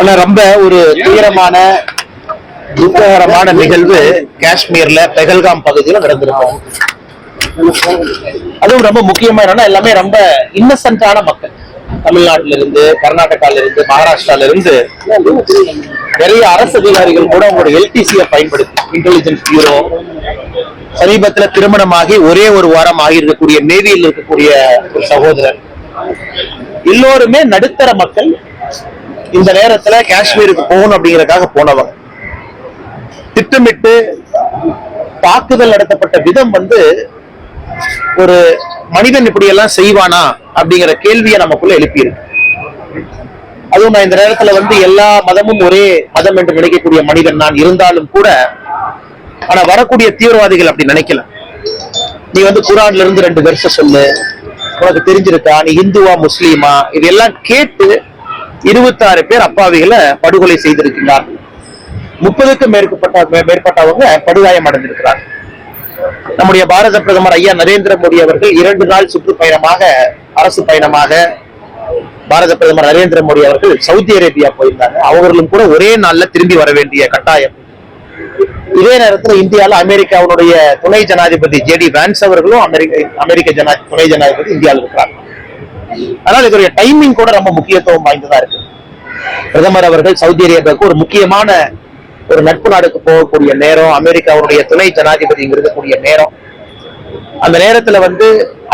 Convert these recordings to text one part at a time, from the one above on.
ஆனா ரொம்ப ஒரு தீவிரமான துக்ககரமான நிகழ்வு காஷ்மீர்ல பெகல்காம் பகுதியில் நடந்திருக்கும். அதுவும் ரொம்ப முக்கியமா என்னன்னா எல்லாமே ரொம்ப இன்னசென்டான மக்கள். தமிழ்நாட்டுல இருந்து கர்நாடகால இருந்து மகாராஷ்டிரால இருந்து நிறைய அரசு அதிகாரிகள் கூட உங்களோட எல்டிசியை பயன்படுத்தி இன்டெலிஜென்ஸ் பியூரோ சமீபத்துல திருமணமாகி ஒரே ஒரு வாரம் ஆகியிருக்கக்கூடிய நேவியில் இருக்கக்கூடிய ஒரு சகோதரர். எல்லோருமே நடுத்தர மக்கள் இந்த நேரத்துல காஷ்மீருக்கு போகணும் அப்படிங்கறதுக்காக போனவங்க. திட்டமிட்டு தாக்குதல் நடத்தப்பட்ட விதம் வந்து ஒரு மனிதன் இப்படி எல்லாம் செய்வானா அப்படிங்கிற கேள்வியை நமக்குள்ள எழுப்பியிருக்கு. அதுவும் நான் இந்த நேரத்துல வந்து எல்லா மதமும் ஒரே மதம் என்று நினைக்கக்கூடிய மனிதன் நான் இருந்தாலும் கூட ஆனா வரக்கூடிய தீவிரவாதிகள் அப்படி நினைக்கல. நீ வந்து குரான்ல இருந்து ரெண்டு வருஷம் சொல்லு உனக்கு தெரிஞ்சிருக்கா? நீ இந்துவா முஸ்லீமா? இதெல்லாம் கேட்டு இருபத்தாறு பேர் அப்பாவிகளை படுகொலை செய்திருக்கிறார் முப்பதுக்கும் மேற்பட்ட மேற்பட்டவங்க படுகாயம் அடைந்திருக்கிறார். நம்முடைய பாரத பிரதமர் ஐயா நரேந்திர மோடி அவர்கள் இரண்டு நாள் சுற்றுப்பயணமாக அரசு பயணமாக பாரத பிரதமர் நரேந்திர மோடி அவர்கள் சவுதி அரேபியா போயிருந்தாங்க. அவர்களும் கூட ஒரே நாள்ல திரும்பி வர வேண்டிய கட்டாயம். இதே நேரத்துல இந்தியாவில் அமெரிக்காவுடைய துணை ஜனாதிபதி ஜேடி வான்ஸ் அவர்களும் அமெரிக்க அமெரிக்க ஜனா துணை ஜனாதிபதி இந்தியாவில் இருக்கிறாங்க. அதனால இதோடைய டைமிங் கூட ரொம்ப முக்கியத்துவம் வாய்ந்ததா இருக்கு. பிரதமர் அவர்கள் சவுதி அரேபியாவுக்கு ஒரு முக்கியமான ஒரு நட்பு நாடுக்கு போகக்கூடிய நேரம் அமெரிக்காவுடைய துணை ஜனாதிபதி இருக்கக்கூடிய நேரம். அந்த நேரத்துல வந்து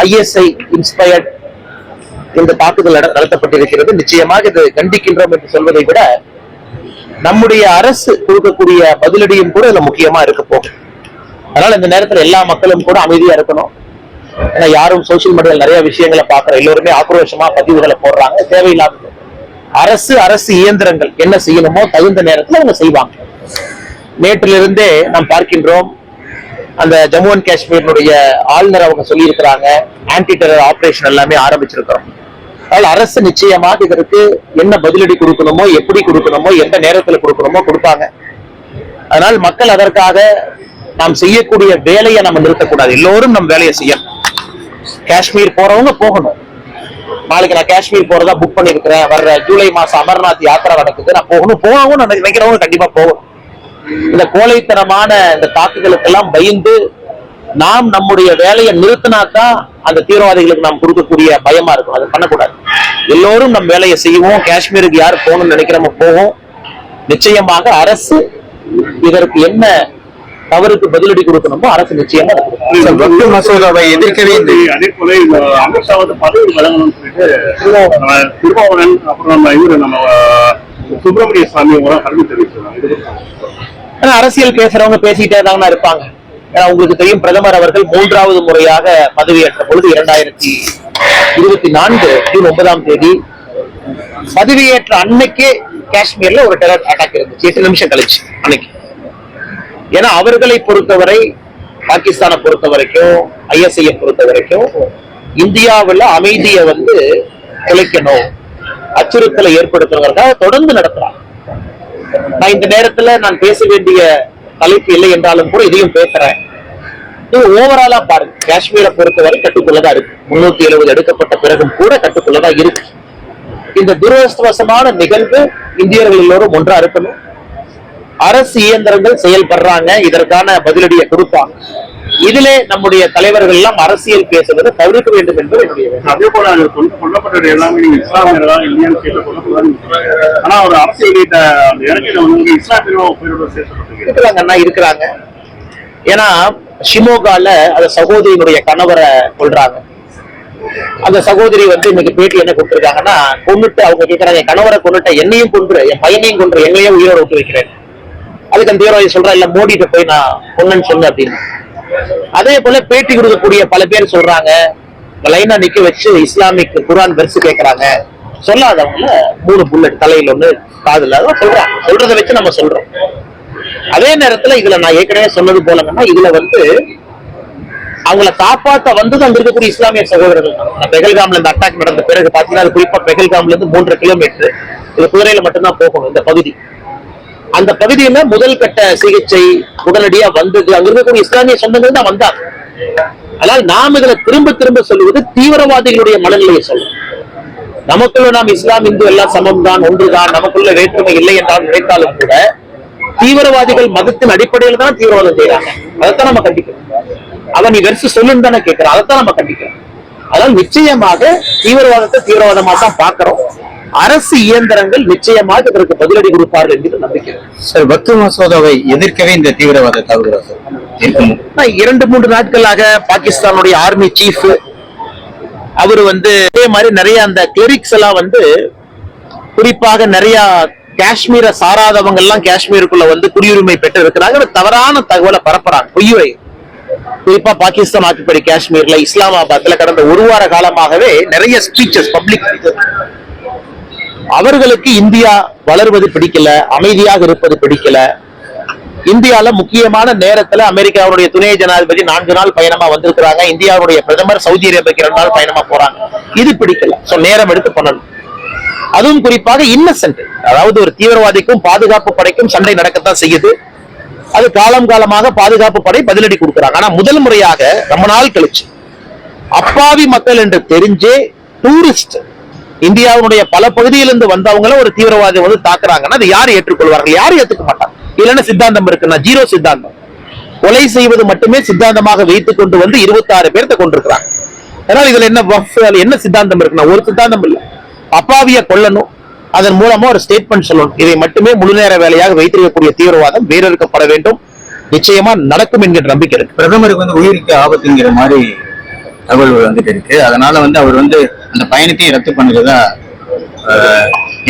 ஐஎஸ்ஐ இன்ஸ்பயர்ட் இந்த தாக்குதல் நடத்தப்பட்டிருக்கிறது. நிச்சயமாக இது கண்டிக்கின்றோம் என்று சொல்வதை விட நம்முடைய அரசு கொடுக்கக்கூடிய பதிலடியும் கூட இதுல முக்கியமா இருக்க போகும் அதனால இந்த நேரத்துல எல்லா மக்களும் கூட அமைதியா இருக்கணும். ஏன்னா யாரும் சோசியல் மீடியால நிறைய விஷயங்களை பாக்குற எல்லோருமே ஆக்ரோஷமா பதிவுகளை போடுறாங்க. தேவையில்லாதது அரசு அரசு இயந்திரங்கள் என்ன செய்யணுமோ தகுந்த நேரத்துல அவங்க செய்வாங்க. நேற்றிலிருந்தே நாம் பார்க்கின்றோம் அந்த ஜம்மு அண்ட் காஷ்மீரினுடைய ஆளுநர் அவங்க சொல்லியிருக்கிறாங்க ஆன்டி டெரர் ஆபரேஷன் எல்லாமே ஆரம்பிச்சிருக்கிறோம். அதனால அரசு நிச்சயமாக இதற்கு என்ன பதிலடி கொடுக்கணுமோ எப்படி கொடுக்கணுமோ எந்த நேரத்துல கொடுக்கணுமோ கொடுப்பாங்க. அதனால் மக்கள் அதற்காக நாம் செய்யக்கூடிய வேலையை நம்ம நிறுத்தக்கூடாது. எல்லோரும் நம் வேலையை செய்யணும். காஷ்மீர் போறவங்க போகணும். நாளைக்கு நான் காஷ்மீர் போறதா புக் பண்ணிருக்கிறேன். வர்ற ஜூலை மாசம் அமர்நாத் யாத்திரை நடக்குது. நான் போகணும். போகணும் நான் நினைக்கிறவங்க கண்டிப்பா போகணும். இந்த கோழைத்தனமான இந்த தாக்குதலுக்கெல்லாம் பயந்து நாம் நம்முடைய வேலையை நிறுத்தினாத்தான் அந்த தீவிரவாதிகளுக்கு நாம் கொடுக்கக்கூடிய பயமா இருக்கும். அதை பண்ணக்கூடாது. எல்லோரும் நம் வேலையை செய்வோம். காஷ்மீருக்கு யார் போகணும்னு நினைக்கிறோமோ போவோம். நிச்சயமாக அரசு இதற்கு என்ன தவறுக்கு பதிலடி கொடுக்கணுமோ அரசு நிச்சயமா வக்ஃபு மசோதாவை எதிர்க்கவே இந்த அதே போல இந்த அமித்ஷா வந்து பதவி வழங்கணும்னு சொல்லிட்டு திருமாவளவன் அப்புறம் நம்ம இவரு நம்ம சுப்பிரமணிய சாமி அவங்க கருத்து தெரிவிச்சிருக்காங்க. அரசியல் பேசுறவங்க பேசிட்டே தாங்க இருப்பாங்க. ஏன்னா உங்களுக்கு தெரியும் பிரதமர் அவர்கள் மூன்றாவது முறையாக பதவியேற்ற பொழுது இரண்டாயிரத்தி இருபத்தி நான்கு ஜூன் ஒன்பதாம் தேதி பதவியேற்ற அன்னைக்கே காஷ்மீர்ல ஒரு டெரர் அட்டாக் இருந்துச்சு. எட்டு நிமிஷம் கழிச்சு அன்னைக்கு. ஏன்னா அவர்களை பொறுத்தவரை பாகிஸ்தானை பொறுத்த வரைக்கும் ஐஎஸ்ஐ பொறுத்த வரைக்கும் இந்தியாவுல அமைதியை வந்து குலைக்கணும் அச்சுறுத்தலை ஏற்படுத்துறவர்கள் தொடர்ந்து நடத்துறாங்க. நான் இந்த நேரத்துல நான் பேச வேண்டிய தலைப்பு இல்லை என்றாலும் கூட இதையும் பேசுறேன். இது ஓவராலா பாருங்க காஷ்மீரை பொறுத்தவரை கட்டுக்குள்ளதான் இருக்கு. முன்னூத்தி எழுபது எடுக்கப்பட்ட பிறகும் கூட கட்டுக்குள்ளதான் இருக்கு. இந்த துரதிருஷ்டவசமான நிகழ்வு இந்தியர்கள் எல்லோரும் ஒன்றா இருக்கணும். அரசு இயந்திரங்கள் செயல்படுறாங்க இதற்கான பதிலடியை கொடுப்பாங்க. இதிலே நம்முடைய தலைவர்கள் எல்லாம் அரசியல் பேசுவதை தவிர்க்க வேண்டும் என்பது என்னுடைய வேண்டுகோள். அதே போல அங்க கொல்ல- கொல்லப்பட்டது எல்லாமே நீங்க இஸ்லாமியர்களா இல்லையான்னு கேட்டு கொல்லப்படாதுன்னு சொல்றாங்க. ஆனா ஒரு அரசு வெளியிட்ட அந்த வந்து இஸ்லாமியர்களோ சேர்க்கப்பட்டிருக்கு. இருக்கிறாங்க ஏன்னா ஷிமோகால அந்த சகோதரியினுடைய கணவரை கொல்றாங்க. அந்த சகோதரி வந்து இன்னைக்கு பேட்டி என்ன கொடுத்திருக்காங்கன்னா கொன்னுட்டு அவங்க கேட்கறாங்க என் கணவரை கொன்னுட்ட என்னையும் கொன்று என் பையனையும் கொன்று எங்களையும் உயிரோட விட்டு வைக்கிறேன். அதுக்கு அந்த தீவிரவாதி சொல்றா இல்ல மோடிட்ட போய் நான் பொண்ணுன்னு சொல்லு அப்படின்னு. அதே போல பேட்டி கொடுக்கக்கூடிய பல பேர் சொல்றாங்க லைனா நிக்க வச்சு இஸ்லாமிக் குரான் வெர்சு கேட்கறாங்க சொல்லாதவங்கள மூணு புல்லட் தலையில ஒண்ணு காதுல சொல்றாங்க. சொல்றதை வச்சு நம்ம சொல்றோம். அதே நேரத்துல இதுல நான் ஏற்கனவே சொன்னது போலங்கன்னா இதுல வந்து அவங்கள காப்பாத்த வந்தது அங்க இருக்கக்கூடிய இஸ்லாமிய சகோதரர்கள் தான். பெகல்காம்ல இந்த அட்டாக் நடந்த பிறகு பாத்தீங்கன்னா அது குறிப்பா பெகல்காம்ல இருந்து மூன்று கிலோமீட்டர் இது குதிரையில மட்டும்தான் போகணும் இந்த பகுதி. அந்த பகுதியில முதல் கட்ட சிகிச்சை உடனடியா வந்தது. அங்க இருக்கக்கூடிய இஸ்லாமிய சொந்தங்கள் தான் வந்தாங்க. ஆனால் நாம் இதுல திரும்ப திரும்ப சொல்லுவது தீவிரவாதிகளுடைய மனநிலையை சொல்லும். நமக்குள்ள நாம் இஸ்லாம் இந்து எல்லாம் சமம் தான் ஒன்றுதான் நமக்குள்ள வேற்றுமை இல்லை என்றால் நினைத்தாலும் கூட தீவிரவாதிகள் மதத்தின் அடிப்படையில் தான் தீவிரவாதம் செய்யறாங்க அதைத்தான் நம்ம கண்டிக்கிறோம். அவன் நீ வெறுத்து சொல்லுன்னு தானே கேட்கிறோம் அதைத்தான் நம்ம கண்டிக்கிறோம். அதனால் நிச்சயமாக தீவிரவாதத்தை தீவிரவாதமா தான் பார்க்கிறோம். அரசு இயந்திரங்கள் நிச்சயமாக இதற்கு பதிலடி கொடுப்பார்கள் என்று நம்பிக்கிறோம் சார் வக்து மசோதாவை எதிர்க்கவே இந்த தீவிரவாத சார் நான் இரண்டு மூன்று நாட்களாக பாகிஸ்தானுடைய ஆர்மி சீஃப் அவர் வந்து அதே மாதிரி நிறைய அந்த கிளரிக்ஸ் எல்லாம் வந்து குறிப்பாக நிறைய காஷ்மீரை சாராதவங்க எல்லாம் காஷ்மீருக்குள்ள வந்து குடியுரிமை பெற்று இருக்கிறாங்க தவறான தகவலை பரப்புறாங்க. பொய்யுரை. குறிப்பா பாகிஸ்தான் ஆக்குப்படி காஷ்மீர்ல இஸ்லாமாபாத்ல கடந்த ஒரு வார காலமாகவே நிறைய ஸ்பீச்சஸ் பப்ளிக் அவர்களுக்கு இந்தியா வளர்வது பிடிக்கல அமைதியாக இருப்பது பிடிக்கல. இந்தியால முக்கியமான நேரத்துல அமெரிக்காவுடைய துணை ஜனாதிபதி நான்கு நாள் பயணமா வந்திருக்கிறாங்க. இந்தியாவுடைய பிரதமர் சவுதி அரேபியாக்கு இரண்டு நாள் பயணமா போறாங்க. இது பிடிக்கல. சோ நேரம் எடுத்து பண்ணணும். அதுவும் குறிப்பாக இன்னசென்ட் அதாவது ஒரு தீவிரவாதிக்கும் பாதுகாப்பு படைக்கும் சண்டை நடக்கத்தான் செய்யுது. அது காலம் காலமாக பாதுகாப்பு படை பதிலடி கொடுக்குறாங்க. ஆனா முதல் முறையாக ரொம்ப நாள் கழிச்சு அப்பாவி மக்கள் என்று தெரிஞ்சே டூரிஸ்ட் இந்தியாவுடைய பல பகுதியிலிருந்து வந்தவங்கள ஒரு தீவிரவாதி வந்து தாக்குறாங்கன்னா அதை யார் ஏற்றுக்கொள்வார்கள்? யாரும் ஏத்துக்க மாட்டாங்க. இல்லைன்னா சித்தாந்தம் இருக்குன்னா ஜீரோ சித்தாந்தம். கொலை செய்வது மட்டுமே சித்தாந்தமாக வைத்துக் கொண்டு வந்து இருபத்தாறு பேர்த்த கொண்டிருக்கிறாங்க அதனால இதுல என்ன என்ன சித்தாந்தம் இருக்குன்னா ஒரு சித்தாந்தம் இல்லை. அப்பாவிய கொல்லணும். அதன் மூலமா ஒரு ஸ்டேட்மெண்ட் சொல்லணும். இதை மட்டுமே முழு நேர வேலையாக வைத்திருக்கக்கூடிய தீவிரவாதம் வேறறுக்கப்பட வேண்டும். நிச்சயமா நடக்கும் என்கிற நம்பிக்கை இருக்கு. பிரதமருக்கு வந்து உயிருக்கு ஆபத்துங்கிற மாதிரி தகவல் வந்துட்டு இருக்கு. அதனால வந்து அவர் வந்து அந்த பயணத்தையும் ரத்து பண்ணுறதா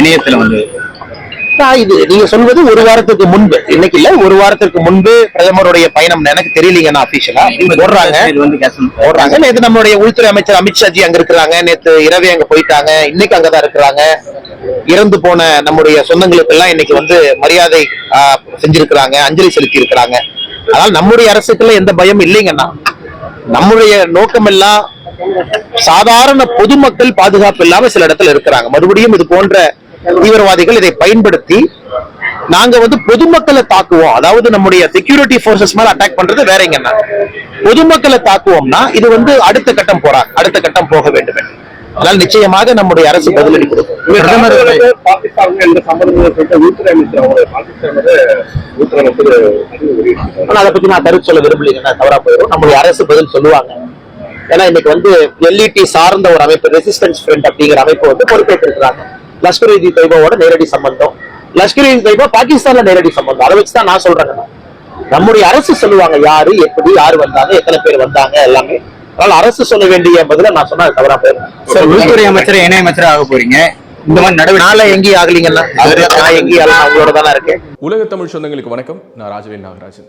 இணையத்துல வந்து இது நீங்க சொல்வது ஒரு வாரத்துக்கு முன்பு. இன்னைக்கு இல்ல ஒரு வாரத்துக்கு முன்பு பிரதமருடைய பயணம் எனக்கு தெரியலீங்கன்னா அபிஷியலா போடுறாங்க போடுறாங்க நேத்து நம்மளுடைய உள்துறை அமைச்சர் அமித்ஷாஜி அங்க இருக்கிறாங்க. நேத்து இரவே அங்க போயிட்டாங்க. இன்னைக்கு அங்கதான் இருக்கிறாங்க. இறந்து போன நம்முடைய சொந்தங்களுக்கு எல்லாம் இன்னைக்கு வந்து மரியாதை செஞ்சிருக்கிறாங்க. அஞ்சலி செலுத்தி இருக்கிறாங்க அதனால நம்முடைய அரசுக்குள்ள எந்த பயம் இல்லைங்கண்ணா. நம்முடைய நோக்கம் எல்லாம் சாதாரண பொதுமக்கள் பாதுகாப்பு இல்லாம சில இடத்துல இருக்கிறாங்க. மறுபடியும் இது போன்ற தீவிரவாதிகள் இதை பயன்படுத்தி நாங்க வந்து பொதுமக்களை தாக்குவோம். அதாவது நம்முடைய செக்யூரிட்டி போர்சஸ் மேல அட்டாக் பண்றது வேற எங்கன்னா. பொதுமக்களை தாக்குவோம்னா இது வந்து அடுத்த கட்டம் போறாங்க அடுத்த கட்டம் போக வேண்டும். அதனால் நிச்சயமாக நம்முடைய அரசு பதிலடி கொடுக்கும். பிரதமர் அதை பத்தி நான் கருத்து சொல்ல விரும்பலைங்கன்னா தவறா போயிடும் நம்முடைய அரசு பதில் சொல்லுவாங்க. ஏன்னா இன்னைக்கு வந்து எல்இடி சார்ந்த ஒரு அமைப்பு ரெசிஸ்டன்ஸ் ஃப்ரண்ட் அப்படிங்கிற அமைப்பு வந்து பொறுப்பேற்றிருக்கிறாங்க. லஷ்கர் இ தொய்பாவோட நேரடி சம்பந்தம். லஷ்கர் இ தொய்பா பாகிஸ்தான்ல நேரடி சம்பந்தம். அதை வச்சுதான் நான் சொல்றேங்க நான். நம்முடைய அரசு சொல்லுவாங்க யாரு எப்படி யாரு வந்தாங்க எத்தனை பேர் வந்தாங்க எல்லாமே. அதனால அரசு சொல்ல வேண்டிய பதில நான் சொன்னா தவறா போயிடும். சார் உள்துறை அமைச்சர் இணை அமைச்சர் ஆக போறீங்க. இந்த மாதிரி நடவடிக்கை நாளை எங்கேயும் ஆகலீங்கன்னா நான் எங்கேயும் அவங்களோட தானே இருக்கேன். உலக தமிழ் சொந்தங்களுக்கு வணக்கம். நான் ராஜவேல் நாகராஜன்.